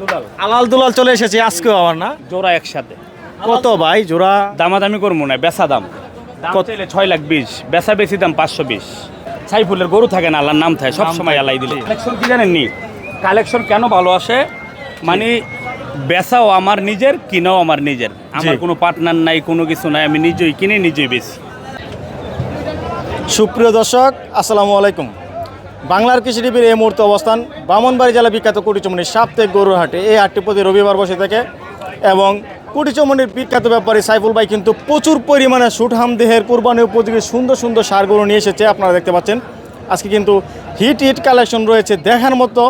দুলাল। আলাল দুলাল চলে এসেছে আজকেও আমার না? জোড়া একসাথে। কত ভাই জোড়া? দামাদামি করব না বেচা দাম। কত? ছয় লাখ বিশ বেচা বেশি দাম পাঁচশো বিশ। সাইফুলের গরু থাকে না আল্লাহর নাম থাকে সব সময় আল্লাহ দিলে। কালেকশন কি জানেন নি? কালেকশন কেন ভালো আসে? মানে বেচাও আমার নিজের কিনাও আমার নিজের। আমার কোনো পার্টনার নাই কোনো কিছু নাই আমি নিজেই কিনে নিজেই বেশি সুপ্রিয় দর্শক আসসালামু আলাইকুম। বাংলার কৃষি টিভির এই মুহূর্তে অবস্থান বামনবাড়ি জেলা বিখ্যাত কুটিচমনির সাপ্তাহিক গরুর হাটে। এই হাটটি প্রতি রবিবার বসে থাকে এবং কুটিচমনির বিখ্যাত ব্যাপারী সাইফুল ভাই কিন্তু প্রচুর পরিমাণে সুঠাম দেহের কুরবানি উপযোগী সুন্দর সুন্দর সার গরু নিয়ে এসেছে আপনারা দেখতে পাচ্ছেন। আজকে কিন্তু হিট হিট কালেকশন রয়েছে দেখার মতো।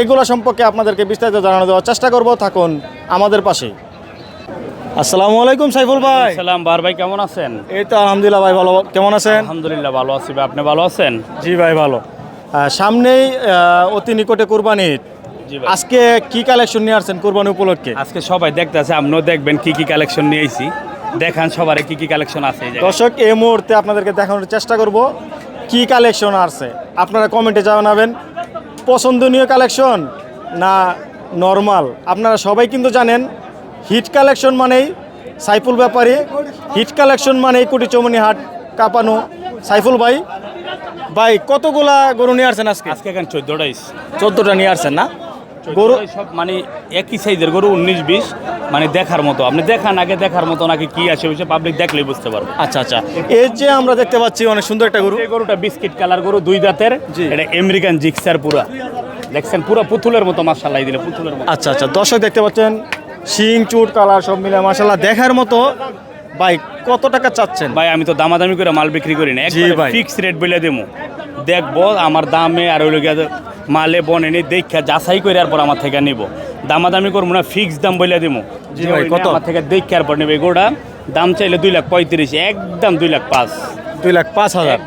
এগুলো সম্পর্কে আপনাদেরকে বিস্তারিত জানানো দেওয়ার চেষ্টা করব। থাকুন আমাদের পাশে। আসসালামু আলাইকুম সাইফুল ভাই। সালাম বার ভাই কেমন আছেন? এই তো আলহামদুলিল্লাহ ভাই ভালো। কেমন আছেন? আলহামদুলিল্লাহ ভালো আছি ভাই। আপনি ভালো আছেন? জি ভাই ভালো। সামনেই অতি নিকটে কোরবানি আজকে কি কালেকশন নিয়ে আসছেন কোরবানি উপলক্ষে? আজকে সবাই দেখতে আছে আপনিও দেখবেন কি কি কালেকশন নিয়ে আইছি। দেখান সবারে কি কি কালেকশন আছে দর্শক এই মুহূর্তে আপনাদেরকে দেখানোর চেষ্টা করব কি কালেকশন আসছে? আপনারা কমেন্টে জানাবেন পছন্দনীয় কালেকশন না নর্মাল? আপনারা সবাই কিন্তু জানেন হিট কালেকশন মানেই সাইফুল ব্যাপারী হিট কালেকশন মানেই কোটি চৌমনি হাট কাঁপানো সাইফুল ভাই। ভাই কতগুলা গরু নিয়ে আসছেন আজকে? আজকে এখানে চোদ্দোটা চোদ্দোটা নিয়ে আসছেন না? গরু সব মানে একই সাইজের গরু উনিশ বিশ মানে দেখার মতো। আপনি দেখান আগে দেখার মতো নাকি কি আছে ওই পাবলিক দেখলেই বুঝতে পারব। আচ্ছা আচ্ছা। এই যে আমরা দেখতে পাচ্ছি অনেক সুন্দর একটা গরু। এই গরুটা বিস্কিট কালার গরু দুই দাঁতের। এটা আমেরিকান জিক্সার পুরা। দেখছেন পুরো পুতুলের মতো মাসাল্লাহ দিলে পুতুলের মতো। আচ্ছা আচ্ছা। দর্শক দেখতে পাচ্ছেন শিং চুট কালার সব মিলে মাসাল্লাহ দেখার মতো ভাই কত টাকা চাচ্ছেন? ভাই আমি তো দামাদামি করে মাল বিক্রি করি না। ফিক্স রেট বলে দেবো দেখব আমার দামে আর ওই মালে বনে নি দেখা যাচাই করে আর পর আমার থেকে নিব। দামাদামি করব না ফিক্স দাম বলে দেবো ভাই, কত? আমার থেকে দেখে আর পর নেবে। গোটা দাম চাইলে দুই লাখ পঁয়ত্রিশ একদম দুই লাখ পাঁচ। দুই লাখ পাঁচ হাজার।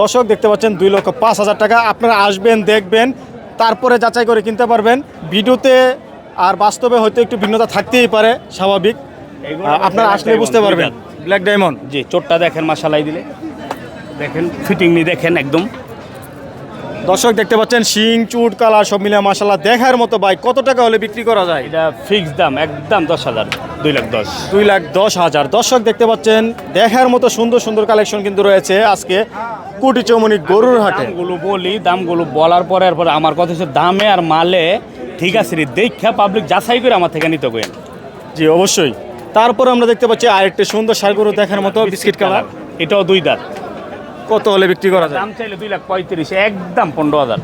দর্শক দেখতে পাচ্ছেন দুই লক্ষ পাঁচ হাজার টাকা। আপনারা আসবেন দেখবেন তারপরে যাচাই করে কিনতে পারবেন। ভিডিওতে আর বাস্তবে হয়তো একটু ভিন্নতা থাকতেই পারে স্বাভাবিক। আপনারা আসলে বুঝতে পারবেন। ব্ল্যাক ডায়মন্ড জি চোটটা দেখেন মাসালাই দিলে। দেখেন ফিটিং নি দেখেন একদম। দর্শক দেখতে পাচ্ছেন শিং চুট কালার সব মিলে মাসাল্লাহ দেখার মতো ভাই কত টাকা হলে বিক্রি করা যায়? এটা ফিক্স দাম একদম দশ হাজার দুই লাখ দশ। দুই লাখ দশ হাজার। দর্শক দেখতে পাচ্ছেন দেখার মতো সুন্দর সুন্দর কালেকশন কিন্তু রয়েছে আজকে কুটি চৌমনি গরুর হাটে। দামগুলো বলি দামগুলো বলার পরে আর পরে আমার কথা হচ্ছে দামে আর মালে। ঠিক আছে রে দেখা পাবলিক যাচাই করে আমার থেকে নিতে গেন জি অবশ্যই। তারপর আমরা দেখতে পাচ্ছি আরেকটি সুন্দর সার গরু দেখার মতো বিস্কিট কালার। এটাও দুই দাঁত। কত হলে বিক্রি করা যায়? দাম চাইলে দুই লাখ পঁয়ত্রিশ একদম পনেরো হাজার।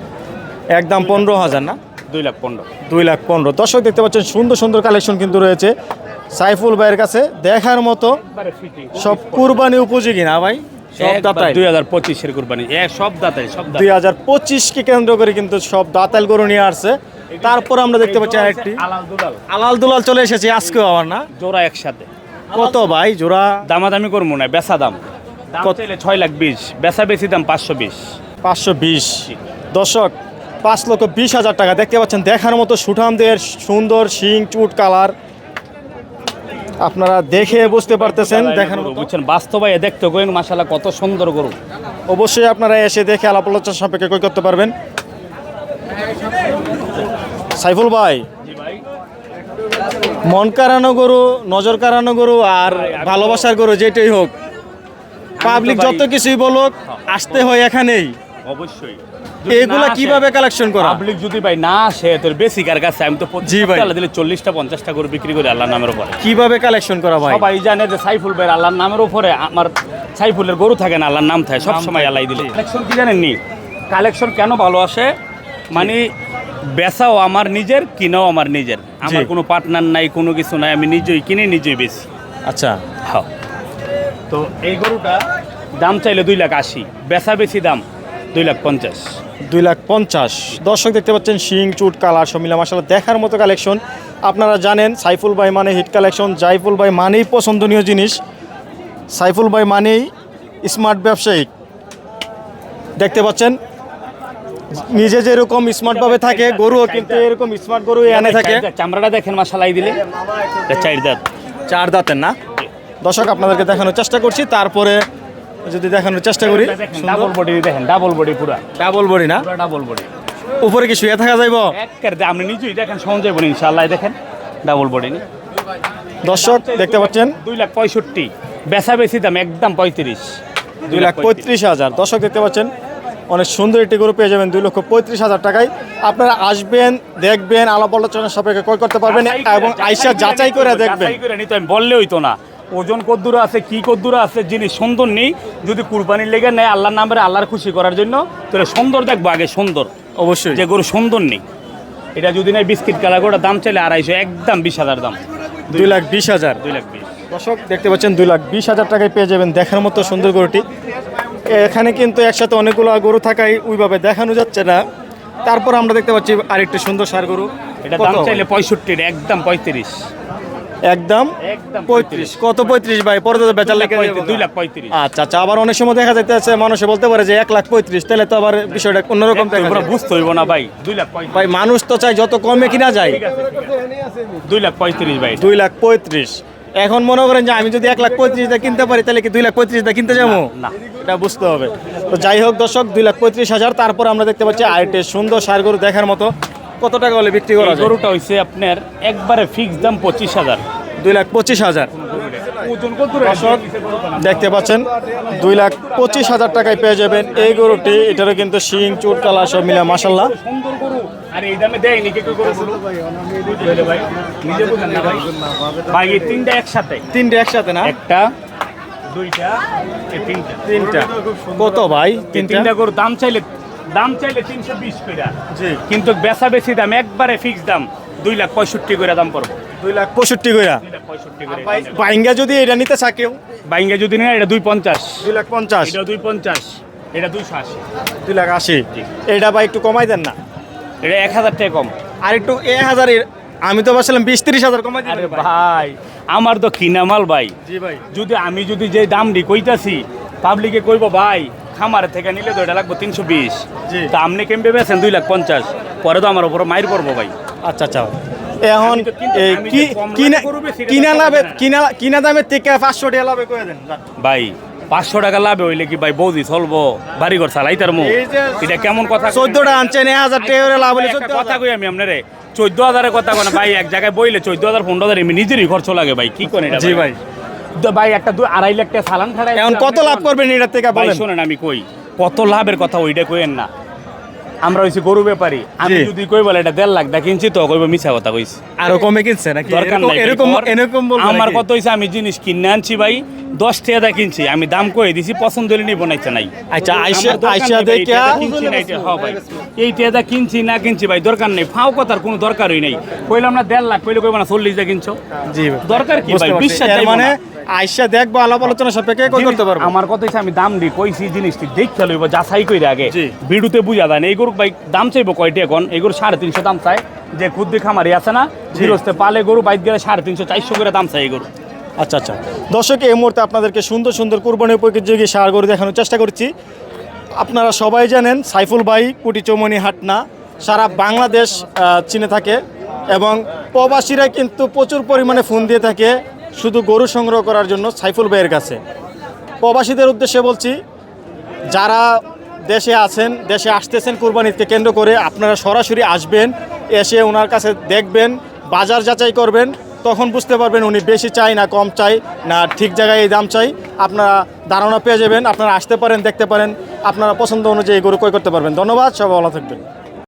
একদম পনেরো হাজার না? দুই লাখ পনেরো। দুই লাখ পনেরো। দর্শক দেখতে পাচ্ছেন সুন্দর সুন্দর কালেকশন কিন্তু রয়েছে। সাইফুল ভাইয়ের কাছে দেখার মতো সব কুরবানি উপযোগী না ভাই? সব দাতাই দুই হাজার পঁচিশের কুরবানি। সব দাতাই সব দুই হাজার পঁচিশকে কেন্দ্র করে কিন্তু সব দাতাইল গরু নিয়ে আসছে। তারপর আমরা দেখতে পাচ্ছি আরেকটি। আলাল দুলাল। চলে এসেছে আজকেও আবার না? জোড়া একসাথে। কত ভাই জোড়া? দামাদামি করব না বেচা দাম। কত? চাইলে ছয় লাখ বিশ বেচা বেশি দাম পাঁচশো বিশ। পাঁচশো বিশ। দশক পাঁচ লক্ষ বিশ হাজার টাকা দেখতে পাচ্ছেন দেখার মতো সুঠামদের সুন্দর শিং চুট কালার। আপনারা দেখে বুঝতে পারতেছেন দেখার মতো। বুঝছেন? বাস্তবায় দেখতে গোয়েন মাসালা কত সুন্দর গরু। অবশ্যই আপনারা এসে দেখে আলাপ আলোচনা সাপেক্ষে কই করতে পারবেন। সাইফুল ভাই মন কারানো গরু নজর কারানো গরু আর ভালোবাসার গরু যেটাই হোক। পাবলিক যত কিছুই বলুক আসতে হয় এখানেই। অবশ্যই। এগুলা কীভাবে কালেকশন করা? পাবলিক যদি ভাই না আসে তোর বেসিকার কাছে? আমি তো জি ভাই। আল্লাহ দিলে চল্লিশটা পঞ্চাশটা করে বিক্রি করি আল্লাহর নামের উপরে। কীভাবে কালেকশন করা ভাই? সবাই জানে যে সাইফুল ভাই আল্লাহর নামের উপরে আমার সাইফুলের গরু থাকে না আল্লাহর নাম থাকে সব সময় আল্লাহ দিলে। কালেকশন কি জানেন নি? কালেকশন কেন ভালো আসে? মানে বেচাও আমার নিজের কিনাও আমার নিজের। আমার কোনো পার্টনার নাই কোনো কিছু নাই আমি নিজেই কিনে নিজেই বেশি আচ্ছা। হ্যাঁ। তো এই গরুটা দাম চাইলে দুই লাখ আশি বেচা বেশি দাম দুই লাখ পঞ্চাশ। দুই লাখ পঞ্চাশ। দর্শক দেখতে পাচ্ছেন শিং চুট কালার সমিলা মাসালা দেখার মতো কালেকশন আপনারা জানেন সাইফুল ভাই মানে হিট কালেকশন জাইফুল ভাই মানেই পছন্দনীয় জিনিস। সাইফুল ভাই মানেই স্মার্ট ব্যবসায়িক। দেখতে পাচ্ছেন নিজে যেরকম স্মার্টভাবে থাকে গরুও কিন্তু এরকম স্মার্ট গরু এনে থাকে। চামড়াটা দেখেন মাসালাই দিলে। এটা চার দাঁত। চার দাঁতের না? দর্শক আপনাদেরকে দেখানোর চেষ্টা করছি তারপরে যদি দেখানোর চেষ্টা করি ডাবল বডি দেখেন ডাবল বডি পুরা। ডাবল বড়ি না? পুরা ডাবল বডি উপরে কি শুয়ে থাকা যাইব? আপনি নিজেই দেখেন সঞ্জয় বলি ইনশাল্লাহ দেখেন ডাবল বডি নি। দর্শক দেখতে পাচ্ছেন? দুই লাখ পঁয়ষট্টি। বেচা বেশি দাম একদম পঁয়ত্রিশ। দুই লাখ পঁয়ত্রিশ হাজার। দর্শক দেখতে পাচ্ছেন? অনেক সুন্দর একটি গরু পেয়ে যাবেন দুই লক্ষ পঁয়ত্রিশ হাজার টাকায়। আপনারা আসবেন দেখবেন আলাপ আলোচনার সাপেক্ষে ক্রয় করতে পারবেন এবং আইসা যাচাই করে দেখবেন। বললে হইতো না। ওজন কদ্দুর আছে কি কদ্দুর আছে জিনিস সুন্দর নেই। যদি কুরবানির লেগে নেয় আল্লাহর নামে আল্লাহর খুশি করার জন্য তাহলে সুন্দর দেখব আগে সুন্দর। অবশ্যই। যে গরু সুন্দর নেই। এটা যদি নেই বিস্কিট কালার করে দাম চাইলে আড়াইশো একদম বিশ হাজার দাম। দুই লাখ বিশ হাজার। দুই লাখ বিশ। দর্শক দেখতে পাচ্ছেন দুই লাখ বিশ হাজার টাকায় পেয়ে যাবেন দেখার মতো সুন্দর গরুটি। এখানে কিন্তু একসাথে অনেকগুলো গরু থাকায় ওইভাবে দেখানো যাচ্ছে না। তারপর আমরা দেখতে পাচ্ছি আরেকটি সুন্দর সার গরু। এটা? দাম চাইলে পঁয়ষট্টির একদম পঁয়ত্রিশ। একদম পঁয়ত্রিশ। কত পঁয়ত্রিশ ভাই? পরে তো বেচার লেগে দুই লাখ পঁয়ত্রিশ। আচ্ছা আচ্ছা আবার অনেক সময় দেখা যাইতেছে মানুষে বলতে পারে যে এক লাখ পঁয়ত্রিশ তাহলে তো আবার বিষয়টা অন্যরকম। বুঝতে হইব না ভাই দুই লাখ ভাই মানুষ তো চাই যত কমে কিনা যায়। দুই লাখ পঁয়ত্রিশ ভাই। দুই লাখ পঁয়ত্রিশ। এখন মনে করেন যে আমি যদি এক লাখ পঁয়ত্রিশ দা কিনতে পারি তাহলে কি দুই লাখ পঁয়ত্রিশ দা কিনতে যাব? না। এটা বুঝতে হবে। তো যাই হোক দর্শক দুই লাখ পঁয়ত্রিশ হাজার তারপর আমরা দেখতে পাচ্ছি আরেকটি সুন্দর সার গরু দেখার মতো। কত টাকা হলে বিক্রি করা গরুটা হয়েছে আপনার একবারে ফিক্সড দাম পঁচিশ হাজার। দুই লাখ পঁচিশ হাজার। দেখতে পাচ্ছেন দুই লাখ পঁচিশ হাজার টাকায় পেয়ে যাবেন। এই গরুটি এটারও কিন্তু শিং চুট কালা সব মিলে মাসাল্লাহ তিনটা একসাথে? তিনটে একসাথে না? একটা দুইটা তিনটা। কত ভাই এই তিনটা? তিনটা গরু দাম চাইলে দাম চাইলে তিনশো বিশ করে। কিন্তু বেচা বেশি দাম একবারে ফিক্স দাম দুই লাখ পঁয়ষট্টি করে দাম পড়ব। দুই লাখ পঁয়ষট্টি করে বাইঙ্গা যদি এটা নিতে কেউ বাইঙ্গে যদি নেয় এটা দুই পঞ্চাশ। দুই লাখ পঞ্চাশ। এটা দুই পঞ্চাশ এটা দুইশো আশি। দুই লাখ আশি। এটা ভাই একটু কমাই দেন না। এটা এক হাজার টাকা কম। আর একটু আমি তো ভাবছিলাম বিশ তিরিশ হাজার কমাই আরে ভাই। আমার তো কিনা মাল ভাই। জি ভাই। যদি আমি যদি যে দাম দি কইতাছি পাবলিকে কইব ভাই খামার থেকে নিলে তো এটা লাগবে তিনশো বিশ। তা আপনি কেমবে বেছেন দুই লাখ পঞ্চাশ? পরে তো আমার উপর মাইর করব ভাই। আচ্ছা আচ্ছা। এখন কিনা লাভে কিনা কিনা দামের থেকে পাঁচশো টাকা লাভে করে দেন ভাই পাঁচশো টাকা লাভে হইলে কি ভাই বৌদি চলবো? বাড়ি ঘর চালাই তার মুখ? এটা কেমন কথা চোদ্দটা আনছেন এ হাজার টাকা লাভ হলে একটা কথা কই আমি আপনারে? চোদ্দ হাজারের কথা কোন ভাই এক জায়গায় বইলে চোদ্দ হাজার পনেরো হাজার এমনি নিজেরই খরচ লাগে ভাই কি করে জি ভাই? ভাই। একটা দুই আড়াই লাখ টাকা সালান খাড়াই এখন কত লাভ করবেন এটার থেকে ভাই শোনেন আমি কই কত লাভের কথা ওইটা কইেন না। আমরা হইছি গরু ব্যাপারী। আমি যদি কই বলে এটা দেড় লাখ দা কিনছি তো কইব মিছা কথা কইছি। আরও কমে কিনছে নাকি? দরকার নাই এরকম এরকম বল আমার কত হইছে আমি জিনিস কিনে আনছি ভাই দশ টাকা দা কিনছি। আমি দাম কই দিছি পছন্দ হলে নিব নাইতে নাই। আচ্ছা আইসা আইসা দেখা কিনছি না এটা, হ্যাঁ ভাই। এই টেদা কিনছি না কিনছি ভাই দরকার নেই। ফাও কথার কোনো দরকারই নেই। কইলাম না দেড় লাখ কইলে কইব না চল্লিশ দা কিনছো। জি। দরকার কি ভাই? বিশ্বাস মানে আইসা দেখব আলাপ আলোচনা সাপেক্ষে কই করতে পারব। আমার কথা হচ্ছে আমি দাম দিই কইছি জিনিসটি দেখতে লইব যাচাই কইরে আগে। ভিডিওতে বুঝা দেন এই গরু ভাই দাম চাইব কয়টি এখন এই গরু সাড়ে তিনশো দাম চাই যে খুদ্দি খামারি আছে না জিরোস্তে পালে গরু বাইক গেলে সাড়ে তিনশো চারশো করে দাম চাই এই গরু। আচ্ছা আচ্ছা। দর্শক, এই মুহূর্তে আপনাদেরকে সুন্দর সুন্দর কুরবানি উপযোগী সার গরু দেখানোর চেষ্টা করছি। আপনারা সবাই জানেন, সাইফুল ভাই কুটি চৌমনি হাটনা, সারা বাংলাদেশ চিনে থাকে এবং প্রবাসীরা কিন্তু প্রচুর পরিমাণে ফোন দিয়ে থাকে শুধু গরু সংগ্রহ করার জন্য সাইফুল ভাইয়ের কাছে। প্রবাসীদের উদ্দেশ্যে বলছি, যারা দেশে আছেন, দেশে আসতেছেন কুরবানিকে কেন্দ্র করে আপনারা সরাসরি আসবেন, এসে ওনার কাছে দেখবেন, বাজার যাচাই করবেন তখন বুঝতে পারবেন উনি বেশি চাই না, কম চাই না, ঠিক জায়গায় এই দাম চাই। আপনারা ধারণা পেয়ে যাবেন, আপনারা আসতে পারেন, দেখতে পারেন, আপনারা পছন্দ অনুযায়ী গরু ক্রয় করতে পারবেন। ধন্যবাদ সব ভালো থাকবেন।